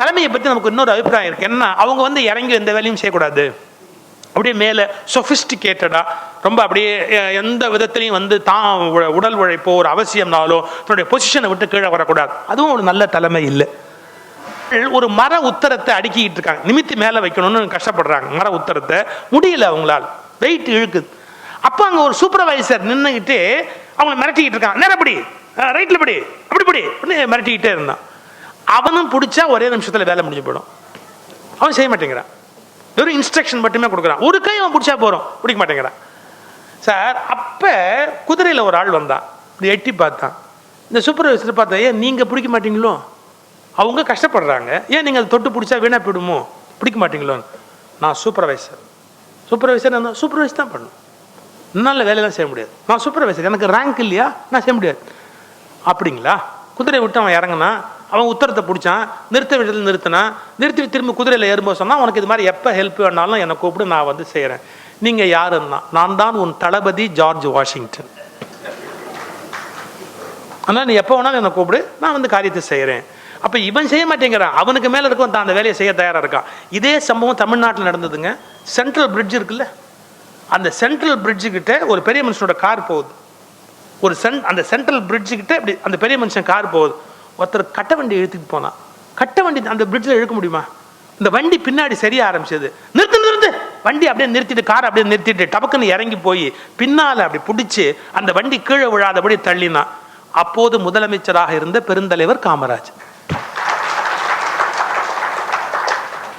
தலைமையை பற்றி நமக்கு இன்னொரு அபிப்பிராயம் இருக்குது என்ன? அவங்க வந்து இறங்கி எந்த வேலையும் செய்யக்கூடாது. அப்படியே மேலே சொஃபிஸ்டிகேட்டடாக ரொம்ப அப்படியே எந்த விதத்துலையும் வந்து தான் உடல் உழைப்போ ஒரு அவசியம்னாலோ தன்னுடைய பொசிஷனை விட்டு கீழே வரக்கூடாது. அதுவும் ஒரு நல்ல தலைமை இல்லை. ஒரு மர உத்தரத்தை அடுக்கிக்கிட்டு இருக்காங்க. நிமித்தி மேலே வைக்கணும்னு கஷ்டப்படுறாங்க. மர உத்தரத்தை. முடியல அவங்களால். வெயிட் இழுக்குது. அப்போ அங்கே ஒரு சூப்பர்வைசர் நின்றுக்கிட்டு அவங்கள மிரட்டிக்கிட்டு இருக்காங்க நேரப்படி ரைட்டில் படி அப்படி படி அப்படின்னு மிரட்டிக்கிட்டே இருந்தான். அவனும் பிடிச்சா ஒரே நிமிஷத்தில் வேலை முடிஞ்சு போயிடும். அவன் செய்ய மாட்டேங்கிறான். வெறும் இன்ஸ்ட்ரக்ஷன் மட்டுமே கொடுக்குறான். ஒரு கை அவன் பிடிச்சா போகிறோம் பிடிக்க மாட்டேங்கிறான். சார் அப்போ குதிரையில் ஒரு ஆள் வந்தான். இப்படி எட்டி பார்த்தான். இந்த சூப்பர்வைசர் பார்த்தா ஏன் நீங்கள் பிடிக்க மாட்டீங்களோ? அவங்க கஷ்டப்படுறாங்க. ஏன் நீங்கள் அதை தொட்டு பிடிச்சா வீணாக போயிடுமோ? பிடிக்க மாட்டீங்களோன்னு. நான் சூப்பர்வைசர் சூப்பர்வைசர் நான் சூப்பர்வைஸ் தான் பண்ணும் என்னால் வேலையெல்லாம் செய்ய முடியாது. நான் சூப்பர்வைசர் எனக்கு ரேங்க் இல்லையா? நான் செய்ய முடியாது. அப்படிங்களா? குதிரை விட்டு அவன் இறங்கினா அவன் உத்தரத்தை பிடிச்சான் நிறுத்த விடத்தில் நிறுத்தினான் நிறுத்தி திரும்ப குதிரையில் ஏறும்போது சொன்னால் உனக்கு இது மாதிரி எப்போ ஹெல்ப் வேணாலும் என்னை கூப்பிடு நான் வந்து செய்கிறேன் நீங்கள் யாருன்னா நான் தான் உன் தளபதி ஜார்ஜ் வாஷிங்டன். அதனால் நீ எப்போ வேணாலும் என்னை கூப்பிடு நான் வந்து காரியத்தை செய்கிறேன் அப்போ இவன் செய்ய மாட்டேங்கிறான். அவனுக்கு மேலே இருக்கும் தான் அந்த வேலையை செய்ய தயாராக இருக்கான். இதே சம்பவம் தமிழ்நாட்டில் நடந்ததுங்க. சென்ட்ரல் பிரிட்ஜ் இருக்குல்ல? அந்த சென்ட்ரல் பிரிட்ஜுக்கிட்ட ஒரு பெரிய மனுஷனோட கார் போகுது. ஒரு சென் அந்த சென்ட்ரல் பிரிட்ஜுக்கிட்ட இப்படி அந்த பெரிய மனுஷன் கார் போகுது. ஒருத்தர் கட்ட வண்டி இழுத்துட்டு போனான். கட்ட வண்டி அந்த பிரிட்ஜில் இழுக்க முடியுமா? இந்த வண்டி பின்னாடி சரிய ஆரம்பிச்சது. நிறுத்து நிறுத்து வண்டி அப்படியே நிறுத்திட்டு கார் அப்படியே நிறுத்திட்டு டபக்குன்னு இறங்கி போய் பின்னால் அப்படி பிடிச்சி அந்த வண்டி கீழே விழாதபடி தள்ளினான். அப்போது முதலமைச்சராக இருந்த பெருந்தலைவர் காமராஜ்.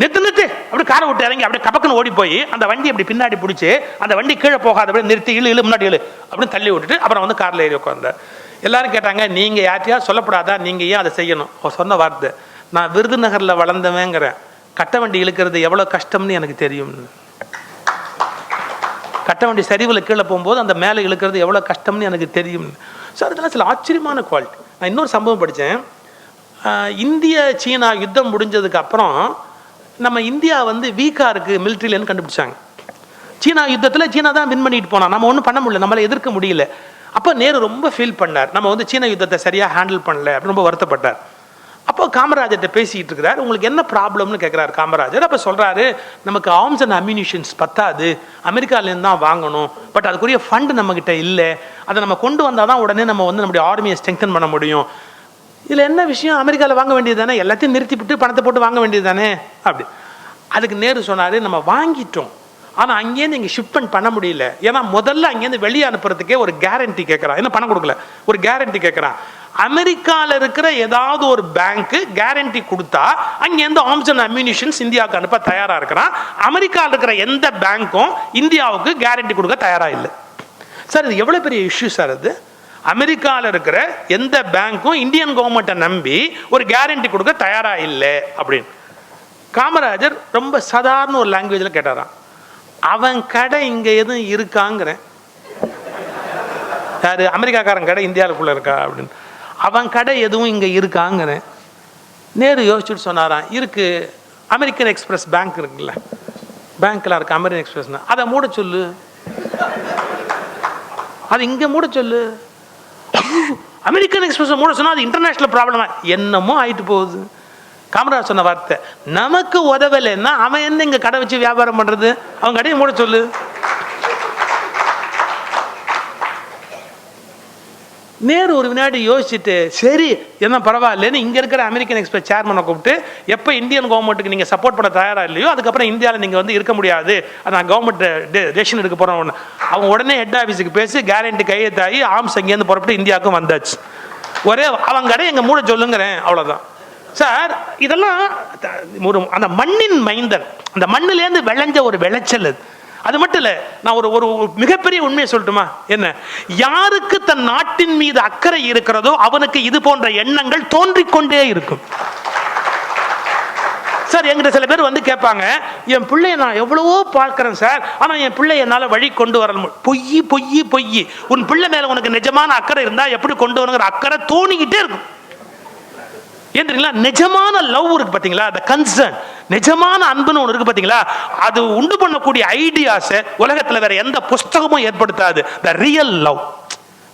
நிறுத்து நிறுத்து. அப்படி காரை விட்டு இறங்கி அப்படியே கபக்குன்னு ஓடி போய் அந்த வண்டி அப்படி பின்னாடி பிடிச்சி அந்த வண்டி கீழே போகாதபடி நிறுத்தி இழு இழு முன்னாடி இழு அப்படின்னு தள்ளி விட்டுட்டு அப்புறம் வந்து காரில் ஏறி உட்காந்தார் எல்லாரும் கேட்டாங்க நீங்கள் யார்ட்டையா? சொல்லப்படாதா? நீங்கள் ஏன் அதை செய்யணும்? அவர் சொன்ன வார்த்தை. நான் விருதுநகரில் வளர்ந்தவங்கிறேன் கட்ட வண்டி இழுக்கிறது எவ்வளோ கஷ்டம்னு எனக்கு தெரியும். கட்ட வண்டி சரிவில் கீழே போகும்போது அந்த மேலே இழுக்கிறது எவ்வளோ கஷ்டம்னு எனக்கு தெரியும். ஸோ அதெல்லாம் சில ஆச்சரியமான குவாலிட்டி நான் இன்னொரு சம்பவம் படித்தேன். இந்திய சீனா யுத்தம் முடிஞ்சதுக்கு அப்புறம் நம்ம இந்தியா வந்து வீக்காக இருக்குது மிலிட்ரியிலன்னு கண்டுபிடிச்சாங்க. சீனா யுத்தத்தில் சீனா தான் வின் பண்ணிட்டு போனான். நம்ம ஒன்றும் பண்ண முடியல. நம்மளால் எதிர்க்க முடியல. அப்போ நேரு ரொம்ப ஃபீல் பண்ணார். நம்ம வந்து சீன யுத்தத்தை சரியாக ஹேண்டில் பண்ணல அப்படின்னு ரொம்ப வருத்தப்பட்டார். அப்போ காமராஜர்கிட்ட பேசிக்கிட்டு இருக்கிறார். உங்களுக்கு என்ன ப்ராப்ளம்னு கேட்குறாரு காமராஜர். அப்போ சொல்கிறாரு நமக்கு ஆர்ம்ஸ் அண்ட் அம்யூனிஷன்ஸ் பத்தாது. அமெரிக்காலேருந்து தான் வாங்கணும். பட் அதுக்குரிய ஃபண்டு நம்மக்கிட்ட இல்லை. அதை நம்ம கொண்டு வந்தால் தான் உடனே நம்ம வந்து நம்முடைய ஆர்மியை ஸ்ட்ரெங்தன் பண்ண முடியும். இதில் என்ன விஷயம்? அமெரிக்காவில் வாங்க வேண்டியது தானே? எல்லாத்தையும் நிறுத்திவிட்டு பணத்தை போட்டு வாங்க வேண்டியது தானே? அப்படி. அதுக்கு நேரு சொன்னார் நம்ம வாங்கிட்டோம். ஆனால் அங்கேருந்து இங்கே ஷிப்மெண்ட் பண்ண முடியல. ஏன்னா முதல்ல அங்கேருந்து வெளியே அனுப்புறதுக்கே ஒரு கேரண்டி கேட்குறான் என்ன பணம் கொடுக்கல. ஒரு கேரண்டி கேட்குறான் அமெரிக்காவில் இருக்கிற ஏதாவது ஒரு பேங்க்கு கேரண்டி கொடுத்தா அங்கேருந்து ஆர்ம்ஸ் அண்ட் அம்யூனிஷன்ஸ் இந்தியாவுக்கு அனுப்ப தயாராக இருக்கிறான் அமெரிக்காவில் இருக்கிற எந்த பேங்க்கும் இந்தியாவுக்கு கேரண்டி கொடுக்க தயாராக இல்லை. சார் இது எவ்வளோ பெரிய இஷ்யூ சார் அது? அமெரிக்காவில் இருக்கிற எந்த பேங்க்கும் இந்தியன் கவர்மெண்ட்டை நம்பி ஒரு கேரண்டி கொடுக்க தயாராக இல்லை அப்படின்னு. காமராஜர் ரொம்ப சாதாரண ஒரு லாங்குவேஜில் கேட்டாராம். அவன் கடை இங்கே எதுவும் இருக்காங்கிறேன். யார்? அமெரிக்காக்காரன் கடை இந்தியாவுக்குள்ளே இருக்கா அப்படின்னு. அவன் கடை எதுவும் இங்கே இருக்காங்கிறேன். நேரு யோசிச்சுட்டு சொன்னாரான் இருக்கு அமெரிக்கன் எக்ஸ்பிரஸ் பேங்க் இருக்குல்ல. பேங்க்கில் இருக்கு அமெரிக்கன் எக்ஸ்பிரஸ்னு. அதை மூட சொல்லு. அது இங்கே மூட சொல்லு. அமெரிக்கன் எக்ஸ்பிரஸ் மூட சொன்னால் அது இன்டர்நேஷனல் ப்ராப்ளமாக என்னமோ ஆயிட்டு போகுது. காமராஜ் சொன்ன வார்த்தை நமக்கு உதவலைன்னா அவன் என்ன இங்கே கடை வச்சு வியாபாரம் பண்ணுறது அவன் கடையை மூட சொல்லு. நேரு ஒரு வினாடி யோசிச்சுட்டு சரி என்ன பரவாயில்லன்னு இங்கே இருக்கிற அமெரிக்கன் எக்ஸ்பிரஸ் சேர்மனை கூப்பிட்டு எப்போ இந்தியன் கவர்மெண்ட்டுக்கு நீங்கள் சப்போர்ட் பண்ண தயாராக இல்லையோ அதுக்கப்புறம் இந்தியாவில் நீங்கள் வந்து இருக்க முடியாது. நான் கவர்மெண்ட் டெசிஷன் எடுக்க போகிறோம் ஒன்று அவங்க உடனே ஹெட் ஆஃபீஸுக்கு பேசி கேரண்டி கையெழுத்தாகி ஆர்ம்ஸ் அங்கேருந்து புறப்பட்டு இந்தியாவுக்கும் வந்தாச்சு. ஒரே அவங்க கடை எங்கள் மூட சொல்லுங்கிறேன். அவ்வளோதான் சார் இதெல்லாம் ஒரு அந்த மண்ணின் மைந்தன். அந்த மண்ணிலேருந்து விளைஞ்ச ஒரு விளைச்சல் அது. அது மட்டும் இல்லை நான் ஒரு ஒரு மிகப்பெரிய உண்மையை சொல்லட்டுமா? என்ன? யாருக்கு தன் நாட்டின் மீது அக்கறை இருக்கிறதோ அவனுக்கு இது போன்ற எண்ணங்கள் தோன்றிக்கொண்டே இருக்கும். சார் என்கிட்ட சில பேர் வந்து கேட்பாங்க என் பிள்ளைய நான் எவ்வளவோ பார்க்குறேன் சார் ஆனால் என் பிள்ளை என்னால் வழி கொண்டு வர முடியும் பொய் பொய் பொய். உன் பிள்ளை மேலே உனக்கு நிஜமான அக்கறை இருந்தால் எப்படி கொண்டு வரணுங்கிற அக்கறை தோணிக்கிட்டே இருக்கும். ஏன் தெரியுங்களா? நிஜமான லவ் இருக்கு பார்த்தீங்களா அந்த கன்சர்ன் நிஜமான அன்புன்னு ஒன்று இருக்கு பார்த்தீங்களா அது உண்டு பண்ணக்கூடிய ஐடியாஸை உலகத்தில் வேற எந்த புஸ்தகமும் ஏற்படுத்தாது. The real love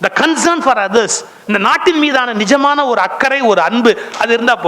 the concern for others இந்த நாட்டின் மீதான நிஜமான ஒரு அக்கறை ஒரு அன்பு அது இருந்தால்